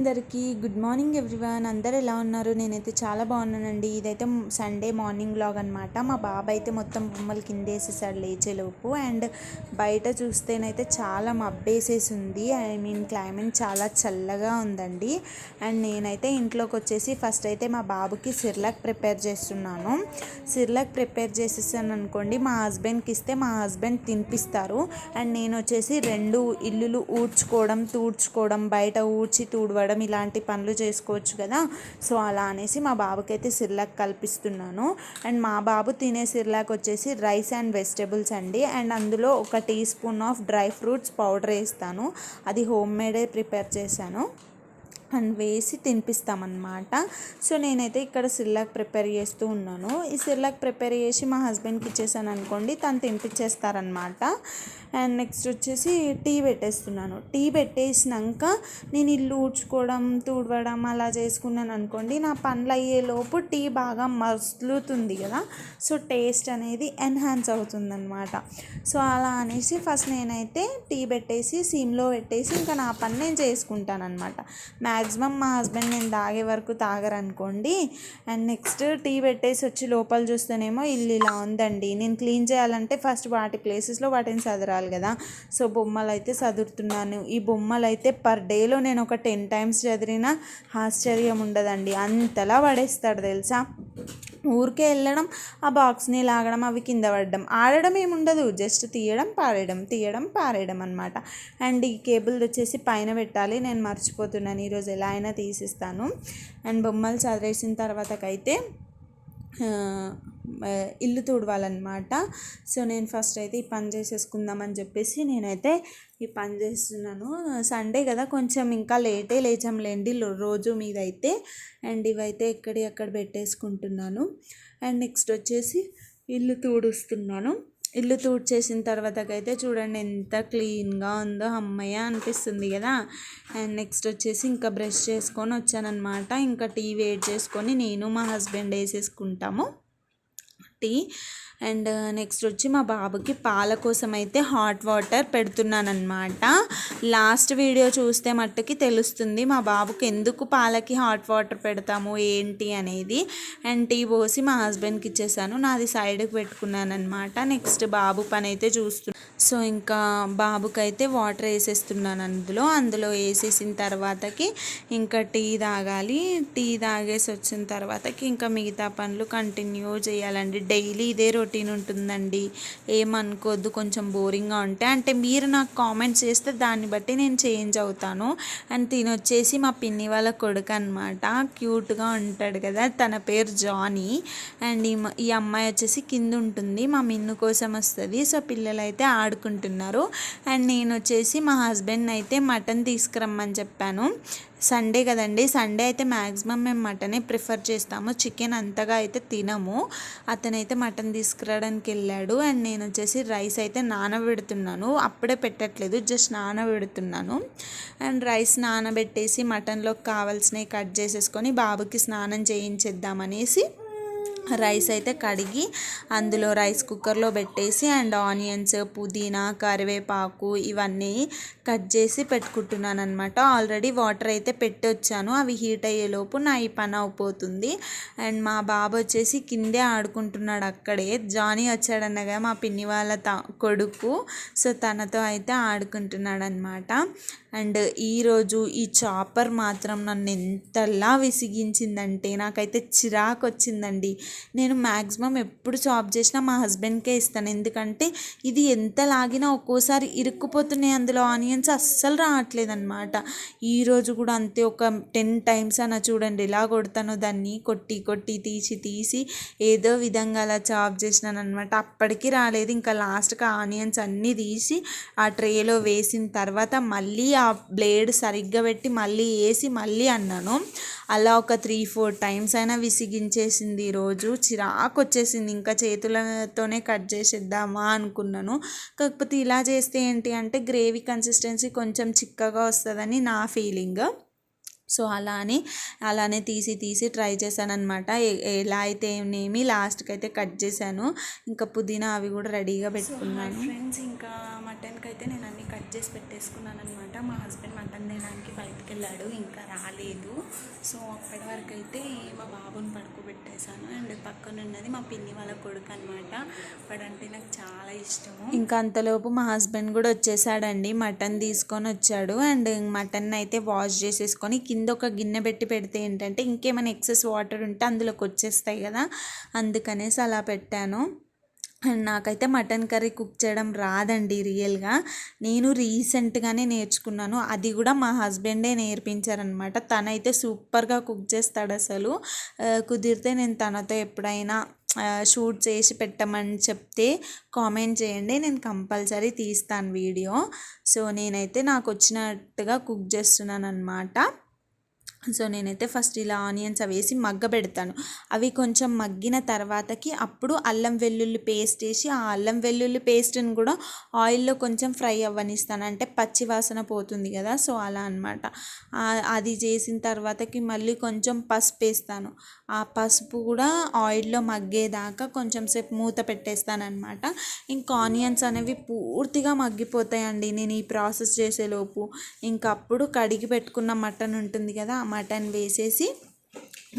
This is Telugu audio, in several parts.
అందరికీ గుడ్ మార్నింగ్ ఎవ్రీవన్. అందరు ఎలా ఉన్నారు? నేనైతే చాలా బాగున్నానండి. ఇదైతే సండే మార్నింగ్ బ్లాగ్ అనమాట మా బాబాయ్ అయితే మొత్తం బొమ్మలు కిందేసేసాడు లేచేలోపు. అండ్ బయట చూస్తేనైతే చాలా మబ్బేసేసి ఉంది ఐ మీన్ క్లైమేట్ చాలా చల్లగా ఉందండి. అండ్ నేనైతే ఇంట్లోకి వచ్చేసి ఫస్ట్ అయితే మా బాబుకి సిర్లాక్ ప్రిపేర్ చేస్తున్నాను. సిర్లాక్ ప్రిపేర్ చేసేసాను అనుకోండి మా హస్బెండ్కి ఇస్తే మా హస్బెండ్ తినిపిస్తారు. అండ్ నేను వచ్చేసి రెండు ఇల్లులు ఊడ్చుకోవడం తూడ్చుకోవడం బయట ఊడ్చి తూడవడం ఇలాంటి పనులు చేసుకోవచ్చు కదా. సో అలా అనేసి మా బాబుకి అయితే సిర్లాక్ కల్పిస్తున్నాను. అండ్ మా బాబు తినే సిర్లాక్ వచ్చేసి రైస్ అండ్ వెజిటేబుల్స్ అండి. అండ్ అందులో ఒక teaspoon of dry fruits powder వేస్తాను. అది హోమ్ మేడే ప్రిపేర్ చేశాను. అండ్ వేసి తినిపిస్తామన్నమాట. సో నేనైతే ఇక్కడ సిర్లాక్ ప్రిపేర్ చేస్తూ ఉన్నాను. ఈ సిర్లాక్ ప్రిపేర్ చేసి మా హస్బెండ్కి ఇచ్చేసాను అనుకోండి తను తినిపించేస్తారనమాట అండ్ నెక్స్ట్ వచ్చేసి టీ పెట్టేస్తున్నాను. టీ పెట్టేసినాక నేను ఇల్లు ఊడ్చుకోవడం తుడవడం అలా చేసుకున్నాను అనుకోండి నా పనులు అయ్యేలోపు టీ బాగా మసులుతుంది కదా. సో టేస్ట్ అనేది ఎన్హాన్స్ అవుతుందన్నమాట. సో అలా అనేసి ఫస్ట్ నేనైతే టీ పెట్టేసి సిమ్లో పెట్టేసి ఇంకా నా పని నేను చేసుకుంటాను అనమాట మ్యాక్సిమం మా హస్బెండ్ నేను తాగే వరకు తాగరనుకోండి. అండ్ నెక్స్ట్ టీ పెట్టేసి వచ్చి లోపల చూస్తేనేమో ఇల్లు ఇలా ఉందండి. నేను క్లీన్ చేయాలంటే ఫస్ట్ వాటి ప్లేసెస్లో వాటిని చదరాలి కదా. సో బొమ్మలు అయితే చదువుతున్నాను ఈ బొమ్మలు అయితే పర్ డేలో నేను ఒక టెన్ టైమ్స్ చదివినా ఆశ్చర్యం ఉండదండి. అంతలా పడేస్తాడు తెలుసా? ఊరికే వెళ్ళడం ఆ బాక్స్ని లాగడం అవి కింద పడడం. ఆడడం ఏముండదు. జస్ట్ తీయడం పారేయడం తీయడం పారేయడం అనమాట అండ్ ఈ కేబుల్ వచ్చేసి పైన పెట్టాలి. నేను మర్చిపోతున్నాను ఈరోజు ఎలా అయినా తీసిస్తాను. అండ్ బొమ్మలు చదివేసిన తర్వాతకైతే ఇల్లు తుడవాలన్నమాట. సో నేను ఫస్ట్ అయితే ఈ పని చేసేసుకుందామని చెప్పేసి నేనైతే ఈ పని చేస్తున్నాను. సండే కదా కొంచెం ఇంకా లేటే లేచాంలేండి రోజు మీదైతే. అండ్ ఇవైతే ఎక్కడి అక్కడ పెట్టేసుకుంటున్నాను. అండ్ నెక్స్ట్ వచ్చేసి ఇల్లు తూడుస్తున్నాను. ఇల్లు తూడ్చేసిన తర్వాతకైతే చూడండి ఎంత క్లీన్గా ఉందో అమ్మయ్య అనిపిస్తుంది కదా. అండ్ నెక్స్ట్ వచ్చేసి ఇంకా బ్రష్ చేసుకొని వచ్చానమాట ఇంకా టీ వేడి చేసుకొని నేను మా హస్బెండ్ వేసేసుకుంటాము. టీ అండ్ నెక్స్ట్ వచ్చి మా బాబుకి పాల కోసం అయితే హాట్ వాటర్ పెడుతున్నానమాట లాస్ట్ వీడియో చూస్తే మట్టుకి తెలుస్తుంది మా బాబుకి ఎందుకు పాలకి హాట్ వాటర్ పెడతాము ఏంటి అనేది. అండ్ టీ పోసి మా హస్బెండ్కి ఇచ్చేసాను నాది సైడ్కి పెట్టుకున్నాను అనమాట నెక్స్ట్ బాబు పని అయితే చూస్తున్నాను సో ఇంకా బాబుకైతే వాటర్ వేసేస్తున్నాను అందులో. అందులో వేసేసిన తర్వాతకి ఇంకా టీ తాగాలి. టీ తాగేసి వచ్చిన తర్వాతకి ఇంకా మిగతా పనులు కంటిన్యూ చేయాలండి. డైలీ ఇదే రొటీన్ ఉంటుందండి. ఏమనుకోవద్దు కొంచెం బోరింగ్గా ఉంటే. అంటే మీరు నాకు కామెంట్స్ చేస్తే దాన్ని బట్టి నేను చేంజ్ అవుతాను. అండ్ తినొచ్చేసి మా పిన్ని వాళ్ళ కొడుకు అనమాట క్యూట్గా ఉంటాడు కదా తన పేరు జానీ. అండ్ ఈ ఈ అమ్మాయి వచ్చేసి కింద ఉంటుంది. మా మిన్ను కోసం వస్తుంది. సో పిల్లలైతే ఆ ఆడుకుంటున్నారు అండ్ నేను వచ్చేసి మా హస్బెండ్ అయితే మటన్ తీసుకురమ్మని చెప్పాను. సండే కదండి. సండే అయితే మ్యాక్సిమం మేము మటనే ప్రిఫర్ చేస్తాము. చికెన్ అంతగా అయితే తినము. అతనైతే మటన్ తీసుకురావడానికి వెళ్ళాడు. అండ్ నేను వచ్చేసి రైస్ అయితే నానబెడుతున్నాను. అప్పుడే పెట్టట్లేదు. జస్ట్ నానబెడుతున్నాను. అండ్ రైస్ నానబెట్టేసి మటన్లోకి కావాల్సినవి కట్ చేసేసుకొని బాబుకి స్నానం చేయించేద్దామనేసి రైస్ అయితే కడిగి అందులో రైస్ కుక్కర్లో పెట్టేసి అండ్ ఆనియన్స్ పుదీనా కరివేపాకు ఇవన్నీ కట్ చేసి పెట్టుకుంటున్నాను అనమాట ఆల్రెడీ వాటర్ అయితే పెట్టొచ్చాను. అవి హీట్ అయ్యేలోపు నా ఈ పని అయిపోతుంది. అండ్ మా బాబు వచ్చేసి కిందే ఆడుకుంటున్నాడు అక్కడే. జానీ వచ్చాడనగా మా పిన్ని వాళ్ళ త కొడుకు. సో తనతో అయితే ఆడుకుంటున్నాడు అనమాట అండ్ ఈరోజు ఈ చాపర్ మాత్రం నన్ను ఎంతలా విసిగించిందంటే నాకైతే చిరాకు వచ్చిందండి నేను మ్యాక్సిమం ఎప్పుడు చాప్ చేసినా మా హస్బెండ్కే ఇస్తాను. ఎందుకంటే ఇది ఎంత లాగినా ఒక్కోసారి ఇరుక్కుపోతున్నాయి అందులో ఆనియన్స్ అస్సలు రావట్లేదు అనమాట ఈరోజు కూడా అంతే ఒక టెన్ టైమ్స్ అన్న చూడండి ఎలా కొడతానో దాన్ని కొట్టి కొట్టి తీసి తీసి ఏదో విధంగా అలా చాప్ చేసినాను అనమాట అప్పటికి రాలేదు. ఇంకా లాస్ట్కి ఆనియన్స్ అన్నీ తీసి ఆ ట్రేలో వేసిన తర్వాత మళ్ళీ ఆ బ్లేడ్ సరిగ్గా పెట్టి మళ్ళీ వేసి మళ్ళీ అన్నాను. అలా ఒక త్రీ ఫోర్ టైమ్స్ అయినా విసిగించేసింది ఈరోజు చిరాకు వచ్చేసింది ఇంకా చేతులతోనే కట్ చేసేద్దామా అనుకున్నాను. కాకపోతే ఇలా చేస్తే ఏంటి అంటే గ్రేవీ కన్సిస్టెన్సీ కొంచెం చిక్కగా వస్తుందని నా ఫీలింగ్. సో అలా అని అలానే తీసి తీసి ట్రై చేశాను అనమాట ఎలా అయితే ఏమేమి లాస్ట్కి అయితే కట్ చేశాను ఇంకా పుదీనా అవి కూడా రెడీగా పెట్టుకున్నాను. ఫ్రెండ్స్ మటన్కి అయితే నేను అన్నీ కట్ చేసి పెట్టేసుకున్నాను అనమాట మా హస్బెండ్ మటన్ తినడానికి బయటకు వెళ్ళాడు ఇంకా రాలేదు. సో అప్పటి వరకు అయితే మా బాబుని పడుకోబెట్టేశాను. అండ్ పక్కన ఉన్నది మా పిన్ని వాళ్ళ కొడుకు అనమాట వాడంటే నాకు చాలా ఇష్టము. ఇంకా అంతలోపు మా హస్బెండ్ కూడా వచ్చేసాడండి. మటన్ తీసుకొని వచ్చాడు. అండ్ మటన్ అయితే వాష్ చేసేసుకొని కింద ఒక గిన్నె పెట్టి పెడితే ఏంటంటే ఇంకేమైనా ఎక్సెస్ వాటర్ ఉంటే అందులోకి వచ్చేస్తాయి కదా. అందుకనేసి అలా పెట్టాను. నాకైతే మటన్ కర్రీ కుక్ చేయడం రాదండి రియల్గా. నేను రీసెంట్గానే నేర్చుకున్నాను. అది కూడా మా హస్బెండే నేర్పించారనమాట. తనైతే సూపర్గా కుక్ చేస్తాడు అసలు. కుదిరితే నేను తనతో ఎప్పుడైనా షూట్ చేసి పెట్టమని చెప్తే కామెంట్ చేయండి. నేను కంపల్సరీ తీస్తాను వీడియో. సో నేనైతే నాకు వచ్చినట్టుగా కుక్ చేస్తున్నాను అనమాట సో నేనైతే ఫస్ట్ ఇలా ఆనియన్స్ అవి వేసి మగ్గ పెడతాను అవి కొంచెం మగ్గిన తర్వాతకి అప్పుడు అల్లం వెల్లుల్లి పేస్ట్ వేసి ఆ అల్లం వెల్లుల్లి పేస్ట్ని కూడా ఆయిల్లో కొంచెం ఫ్రై అవ్వనిస్తాను. అంటే పచ్చి వాసన పోతుంది కదా సో అలా అనమాట అది చేసిన తర్వాతకి మళ్ళీ కొంచెం పసుపు వేస్తాను. ఆ పసుపు కూడా ఆయిల్లో మగ్గేదాకా కొంచెం సేపు మూత పెట్టేస్తానమాట ఇంకా ఆనియన్స్ అనేవి పూర్తిగా మగ్గిపోతాయండి. నేను ఈ ప్రాసెస్ చేసేలోపు ఇంకప్పుడు కడిగి పెట్టుకున్న మటన్ ఉంటుంది కదా ఆ మటన్ వేసేసి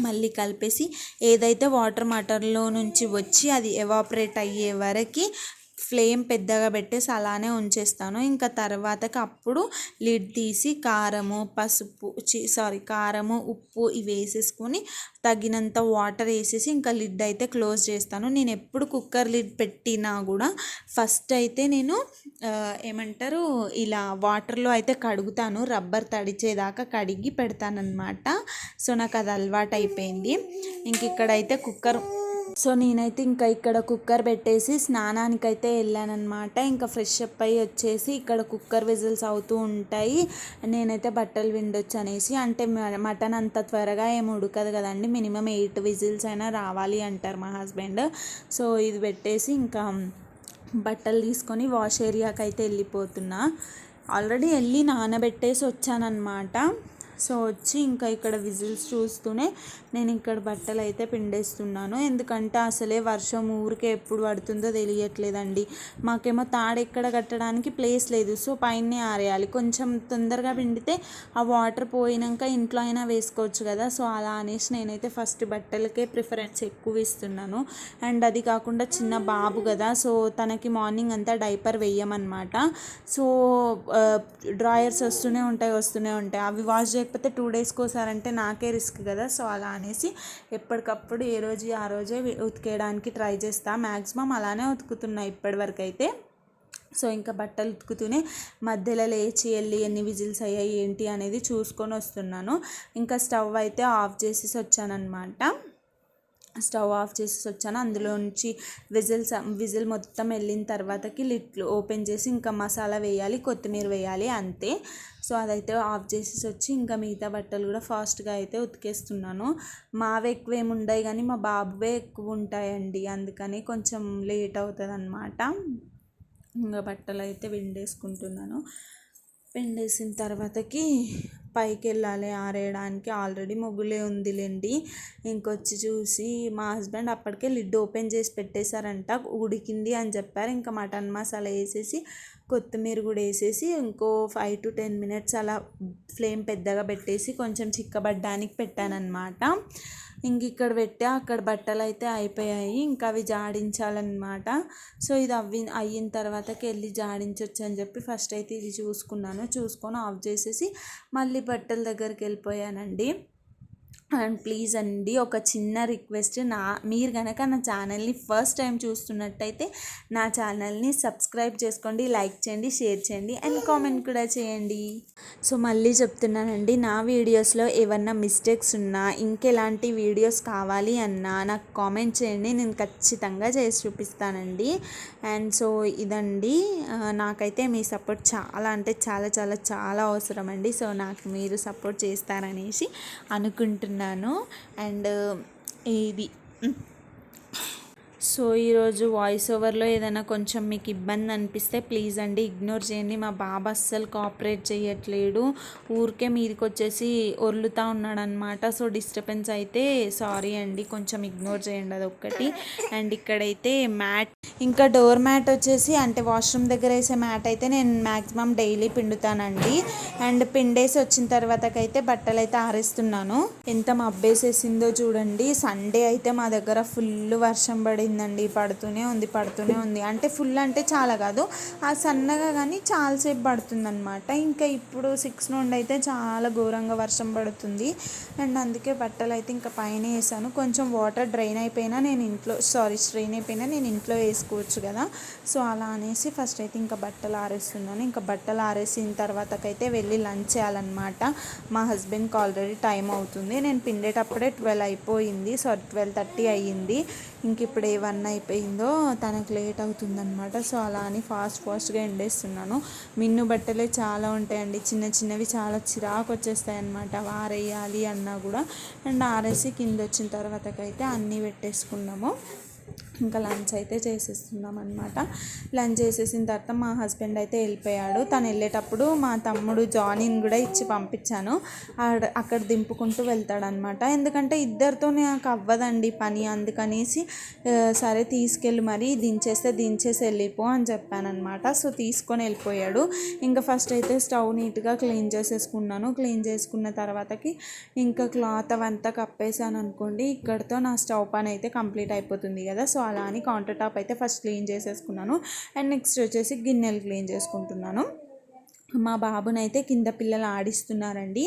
మళ్ళీ కలిపేసి ఏదైతే వాటర్ మటన్లో నుంచి వచ్చి అది ఎవాపరేట్ అయ్యే వరకు ఫ్లేమ్ పెద్దగా పెట్టేసి అలానే ఉంచేస్తాను. ఇంకా తర్వాతకి అప్పుడు లిడ్ తీసి కారము పసుపు సారీ కారము ఉప్పు ఇవి వేసేసుకొని తగినంత వాటర్ వేసేసి ఇంకా లిడ్ అయితే క్లోజ్ చేస్తాను. నేను ఎప్పుడు కుక్కర్ లిడ్ పెట్టినా కూడా ఫస్ట్ అయితే నేను ఏమంటారు ఇలా వాటర్లో అయితే కడుగుతాను. రబ్బర్ తడిచేదాకా కడిగి పెడతానమాట సో నాకు అది అలవాటు అయిపోయింది ఇంక ఇక్కడైతే కుక్కర్ సో నేనైతే ఇంకా ఇక్కడ కుక్కర్ పెట్టేసి స్నానానికైతే వెళ్ళానమాట ఇంకా ఫ్రెష్ అప్ అయ్యి వచ్చేసి ఇక్కడ కుక్కర్ విజిల్స్ అవుతూ ఉంటాయి. నేనైతే బట్టలు విండొచ్చు అనేసి అంటే మ- మటన్ అంత త్వరగా ఏమి ఉడకదు కదండి మినిమం ఎయిట్ విజిల్స్ అయినా రావాలి అంటారు మా హస్బెండ్. సో ఇది పెట్టేసి ఇంకా బట్టలు తీసుకొని వాష్ ఏరియాకి అయితే వెళ్ళిపోతున్నా. ఆల్రెడీ వెళ్ళి నానబెట్టేసి వచ్చానన్నమాట. సో వచ్చి ఇంకా ఇక్కడ విజిల్స్ చూస్తూనే నేను ఇక్కడ బట్టలు అయితే పిండేస్తున్నాను. ఎందుకంటే అసలే వర్షం ఊరికే ఎప్పుడు పడుతుందో తెలియట్లేదండి. మాకేమో తాడెక్కడ కట్టడానికి ప్లేస్ లేదు. సో పైనే ఆరేయాలి. కొంచెం తొందరగా పిండితే ఆ వాటర్ పోయినాక ఇంట్లో అయినా వేసుకోవచ్చు కదా. సో అలా అనేసి నేనైతే ఫస్ట్ బట్టలకే ప్రిఫరెన్స్ ఎక్కువ ఇస్తున్నాను. అండ్ అది కాకుండా చిన్న బాబు కదా. సో తనకి మార్నింగ్ అంతా డైపర్ వేయమన్నమాట. సో డ్రాయర్స్ వస్తూనే ఉంటాయి వస్తూనే ఉంటాయి. అవి వాష్ లేకపోతే టూ డేస్కి ఒకసారంటే నాకే రిస్క్ కదా. సో అలా అనేసి ఎప్పటికప్పుడు ఏ రోజు ఆ రోజే ఉతికేయడానికి ట్రై చేస్తా. మ్యాక్సిమం అలానే ఉతుకుతున్నా ఇప్పటివరకు అయితే సో ఇంకా బట్టలు ఉతుకుతూనే మధ్యలో లేచి వెళ్ళి ఎన్ని విజిల్స్ అయ్యాయి ఏంటి అనేది చూసుకొని వస్తున్నాను. ఇంకా స్టవ్ అయితే ఆఫ్ చేసేసి వచ్చానమాట స్టవ్ ఆఫ్ చేసేసి వచ్చాను. అందులో నుంచి విజిల్స్ విజిల్ మొత్తం వెళ్ళిన తర్వాతకి లిట్లు ఓపెన్ చేసి ఇంకా మసాలా వేయాలి కొత్తిమీర వేయాలి అంతే. సో అదైతే ఆఫ్ చేసేసి వచ్చి ఇంకా మిగతా బట్టలు కూడా ఫాస్ట్గా అయితే ఉతికేస్తున్నాను. మావి ఎక్కువ ఏమి ఉండవు కానీ మా బాబువే ఎక్కువ ఉంటాయండి. అందుకని కొంచెం లేట్ అవుతుంది అనమాట ఇంకా బట్టలు అయితే విండేసుకుంటున్నాను పిండేసిన తర్వాతకి పైకి వెళ్ళాలి ఆరేయడానికి. ఆల్రెడీ మొగ్గులే ఉందిలేండి. ఇంకొచ్చి చూసి మా హస్బెండ్ అప్పటికే లిడ్ ఓపెన్ చేసి పెట్టేశారంట. ఉడికింది అని చెప్పారు. ఇంకా మటన్ మసాలా వేసేసి కొత్తిమీర కూడా వేసేసి ఇంకో ఫైవ్ టు టెన్ మినిట్స్ అలా ఫ్లేమ్ పెద్దగా పెట్టేసి కొంచెం చిక్కబడ్డానికి పెట్టానన్నమాట. ఇంక ఇక్కడ పెట్టి. అక్కడ బట్టలు అయితే అయిపోయాయి. ఇంకా అవి జాడించాలన్నమాట. సో ఇది అవి అయిన తర్వాతకి వెళ్ళి జాడించవచ్చు అని చెప్పి ఫస్ట్ అయితే ఇది చూసుకున్నాను. చూసుకొని ఆఫ్ చేసేసి మళ్ళీ బట్టల దగ్గరికి వెళ్ళిపోయానండి. అండ్ ప్లీజ్ అండి ఒక చిన్న రిక్వెస్ట్ నా మీరు కనుక నా ఛానల్ని ఫస్ట్ టైం చూస్తున్నట్టయితే నా ఛానల్ని సబ్స్క్రైబ్ చేసుకోండి లైక్ చేయండి షేర్ చేయండి అండ్ కామెంట్ కూడా చేయండి. సో మళ్ళీ చెప్తున్నానండి నా వీడియోస్లో ఏమన్నా మిస్టేక్స్ ఉన్నా ఇంకెలాంటి వీడియోస్ కావాలి అన్నా నాకు కామెంట్ చేయండి నేను ఖచ్చితంగా చేసి చూపిస్తానండి. అండ్ సో ఇదండి నాకైతే మీ సపోర్ట్ చాలా అంటే చాలా చాలా చాలా అవసరం అండి సో నాకు మీరు సపోర్ట్ చేస్తారనేసి అనుకుంటున్నాను. అండ్ ఇది. సో ఈరోజు వాయిస్ ఓవర్లో ఏదైనా కొంచెం మీకు ఇబ్బంది అనిపిస్తే ప్లీజ్ అండి ఇగ్నోర్ చేయండి. మా బాబా అస్సలు కోఆపరేట్ చేయట్లేడు. ఊరికే మీదకి వచ్చేసి ఒర్లుతూ ఉన్నాడనమాట సో డిస్టర్బెన్స్ అయితే సారీ అండి కొంచెం ఇగ్నోర్ చేయండి అది ఒక్కటి అండ్ ఇక్కడైతే మ్యాట్ ఇంకా డోర్ మ్యాట్ వచ్చేసి అంటే వాష్రూమ్ దగ్గర వేసే మ్యాట్ అయితే నేను మ్యాక్సిమం డైలీ పిండుతానండి. అండ్ పిండేసి వచ్చిన తర్వాతకైతే బట్టలు అయితే ఆరేస్తున్నాను. ఎంత మబ్బేసేసిందో చూడండి. సండే అయితే మా దగ్గర ఫుల్ వర్షం పడింది. పడుతుందండి పడుతూనే ఉంది పడుతూనే ఉంది. అంటే ఫుల్ అంటే చాలా కాదు ఆ సన్నగా కానీ చాలాసేపు పడుతుంది అనమాట ఇంకా ఇప్పుడు సిక్స్ నుండి అయితే చాలా ఘోరంగా వర్షం పడుతుంది. అండ్ అందుకే బట్టలు అయితే ఇంకా పైన వేసాను. కొంచెం వాటర్ డ్రైన్ అయిపోయినా నేను ఇంట్లో సారీ స్ట్రెయిన్ అయిపోయినా నేను ఇంట్లో వేసుకోవచ్చు కదా. సో అలా అనేసి ఫస్ట్ అయితే ఇంకా బట్టలు ఆరేస్తున్నాను. ఇంకా బట్టలు ఆరేసిన తర్వాతకైతే వెళ్ళి లంచ్ చేయాలన్నమాట. మా హస్బెండ్కి ఆల్రెడీ టైం అవుతుంది. నేను పిండేటప్పుడే ట్వెల్వ్ అయిపోయింది. సో ట్వెల్వ్ థర్టీ అయ్యింది. ఇంక ఇప్పుడు ఏ వన్ అయిపోయిందో తనకు లేట్ అవుతుందనమాట సో అలా అని ఫాస్ట్ ఫాస్ట్గా ఎండేస్తున్నాను. మిన్ను బట్టలే చాలా ఉంటాయండి. చిన్న చిన్నవి చాలా చిరాకు వచ్చేస్తాయి అన్నమాట ఆరేయాలి అన్నా కూడా. అండ్ ఆరేసి కింద వచ్చిన తర్వాతకైతే అన్నీ పెట్టేసుకున్నాము. ఇంకా లంచ్ అయితే చేసేస్తున్నాం అనమాట లంచ్ చేసేసిన తర్వాత మా హస్బెండ్ అయితే వెళ్ళిపోయాడు. తను వెళ్ళేటప్పుడు మా తమ్ముడు జాయినింగ్ కూడా ఇచ్చి పంపించాను. అక్కడ దింపుకుంటూ వెళ్తాడనమాట ఎందుకంటే ఇద్దరితో నాకు అవ్వదండి పని అందుకనేసి సరే తీసుకెళ్ళి మరి దించేస్తే దించేసి వెళ్ళిపో అని చెప్పానమాట సో తీసుకొని వెళ్ళిపోయాడు. ఇంకా ఫస్ట్ అయితే స్టవ్ నీట్గా క్లీన్ చేసేసుకున్నాను. క్లీన్ చేసుకున్న తర్వాతకి ఇంకా క్లాత్ అవంతా కప్పేసాను అనుకోండి ఇక్కడతో నా స్టవ్ పని అయితే కంప్లీట్ అయిపోతుంది కదా. సో అలా అని కౌంటర్ టాప్ అయితే ఫస్ట్ క్లీన్ చేసేసుకున్నాను. అండ్ నెక్స్ట్ వచ్చేసి గిన్నెలు క్లీన్ చేసుకుంటున్నాను. మా బాబునైతే కింద పిల్లలు ఆడిస్తున్నారండి.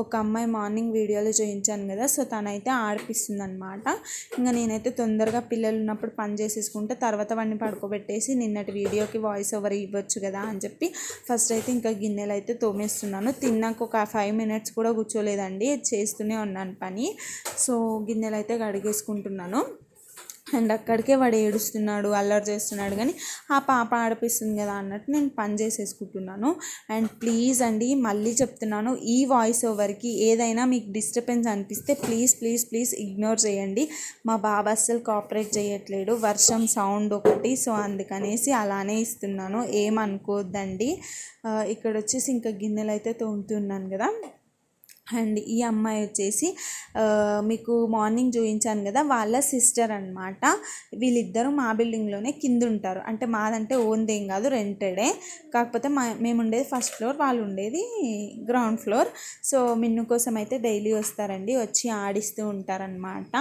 ఒక అమ్మాయి మార్నింగ్ వీడియోలో చూపించాను కదా సో తనైతే ఆడిపిస్తుంది అనమాట ఇంకా నేనైతే తొందరగా పిల్లలు ఉన్నప్పుడు పని చేసేసుకుంటే తర్వాత వాడిని పడుకోబెట్టేసి నిన్నటి వీడియోకి వాయిస్ ఓవర్ ఇవ్వచ్చు కదా అని చెప్పి ఫస్ట్ అయితే ఇంకా గిన్నెలు అయితే తోమేస్తున్నాను. తిన్నాక ఒక ఫైవ్ మినిట్స్ కూడా కూర్చోలేదండి చేస్తూనే ఉన్నాను పని. సో గిన్నెలు అయితే కడిగేసుకుంటున్నాను. అండ్ అక్కడికే వాడు ఏడుస్తున్నాడు అల్లరి చేస్తున్నాడు కానీ ఆ పాప ఆడిపిస్తుంది కదా అన్నట్టు నేను పని చేసేసుకుంటున్నాను. అండ్ ప్లీజ్ అండి మళ్ళీ చెప్తున్నాను ఈ వాయిస్ ఓవర్కి ఏదైనా మీకు డిస్టర్బెన్స్ అనిపిస్తే ప్లీజ్ ప్లీజ్ ప్లీజ్ ఇగ్నోర్ చేయండి. మా బాబా అస్సలు కోఆపరేట్ చేయట్లేడు వర్షం సౌండ్ ఒకటి సో అందుకనేసి అలానే ఇస్తున్నాను ఏమనుకోవద్దండి ఇక్కడ వచ్చేసి ఇంకా గిన్నెలు అయితే తోముతున్నాను కదా. అండ్ ఈ అమ్మాయి వచ్చేసి మీకు మార్నింగ్ చూపించాను కదా వాళ్ళ సిస్టర్ అనమాట వీళ్ళిద్దరూ మా బిల్డింగ్లోనే కింద ఉంటారు అంటే మాదంటే ఓన్ది ఏం కాదు రెంటెడే. కాకపోతే మా మేము ఉండేది ఫస్ట్ ఫ్లోర్ వాళ్ళు ఉండేది గ్రౌండ్ ఫ్లోర్. సో మిన్ను కోసం అయితే డైలీ వస్తారండి వచ్చి ఆడిస్తూ ఉంటారనమాట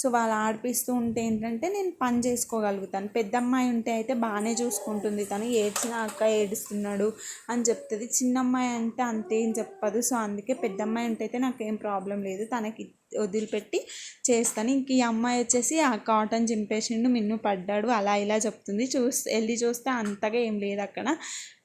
సో వాళ్ళు ఆడిపిస్తూ ఉంటే ఏంటంటే నేను పని చేసుకోగలుగుతాను. పెద్ద అమ్మాయి ఉంటే అయితే బాగానే చూసుకుంటుంది తను. ఏడ్చిన అక్క ఏడుస్తున్నాడు అని చెప్తుంది. చిన్న అమ్మాయి అంటే అంతేం చెప్పదు. సో అందుకే పెద్ద అమ్మాయి ఉంటే అయితే నాకేం ప్రాబ్లం లేదు. తనకి వదిలిపెట్టి చేస్తాను. ఇంక ఈ అమ్మాయి వచ్చేసి ఆ కాటన్ చింపేసిండు మిన్ను పడ్డాడు అలా ఇలా చెప్తుంది. చూస్తే వెళ్ళి చూస్తే అంతగా ఏం లేదు అక్కడ.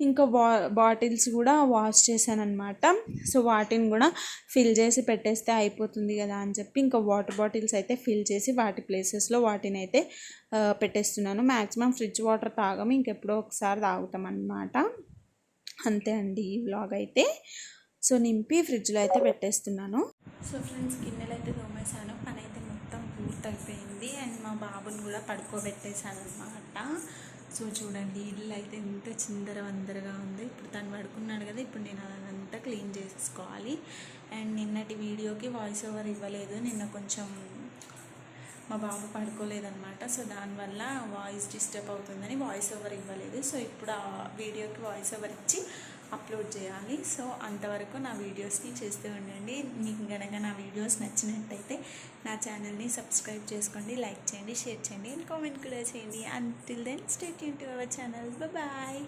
ఇంకా బా బాటిల్స్ కూడా వాష్ చేశానమాట అనమాట సో వాటిని కూడా ఫిల్ చేసి పెట్టేస్తే అయిపోతుంది కదా అని చెప్పి ఇంకా వాటర్ బాటిల్స్ అయితే ఫిల్ చేసి వాటి ప్లేసెస్లో వాటిని అయితే పెట్టేస్తున్నాను. మ్యాక్సిమం ఫ్రిడ్జ్ వాటర్ తాగము. ఇంకెప్పుడో ఒకసారి తాగుతాం అన్నమాట అంతే అండి ఈ వ్లాగ్ అయితే. సో నింపి ఫ్రిడ్జ్లో అయితే పెట్టేస్తున్నాను. సో ఫ్రెండ్స్ గిన్నెలు అయితే తోమేశాను. పని అయితే మొత్తం పూర్తయిపోయింది. అండ్ మా బాబుని కూడా పడుకోబెట్టేశాను అనమాట సో చూడండి ఇల్లు అయితే ఎంత చిందర వందరగా ఉంది. ఇప్పుడు తను పడుకున్నాడు కదా ఇప్పుడు నేను అదంతా క్లీన్ చేసేసుకోవాలి అండ్ నిన్నటి వీడియోకి వాయిస్ ఓవర్ ఇవ్వలేదు. నిన్న కొంచెం మా బాబు పడుకోలేదనమాట సో దానివల్ల వాయిస్ డిస్టర్బ్ అవుతుందని వాయిస్ ఓవర్ ఇవ్వలేదు. సో ఇప్పుడు ఆ వీడియోకి వాయిస్ ఓవర్ ఇచ్చి అప్లోడ్ చేయాలి. సో అంతవరకు నా వీడియోస్ని చేస్తూ ఉండండి. మీకు కనుక నా వీడియోస్ నచ్చినట్టయితే నా ఛానల్ని సబ్స్క్రైబ్ చేసుకోండి లైక్ చేయండి షేర్ చేయండి అండ్ కామెంట్ కూడా చేయండి. అంటిల్ దెన్ స్టేట్ యూన్ టు అవర్ ఛానల్ బాయ్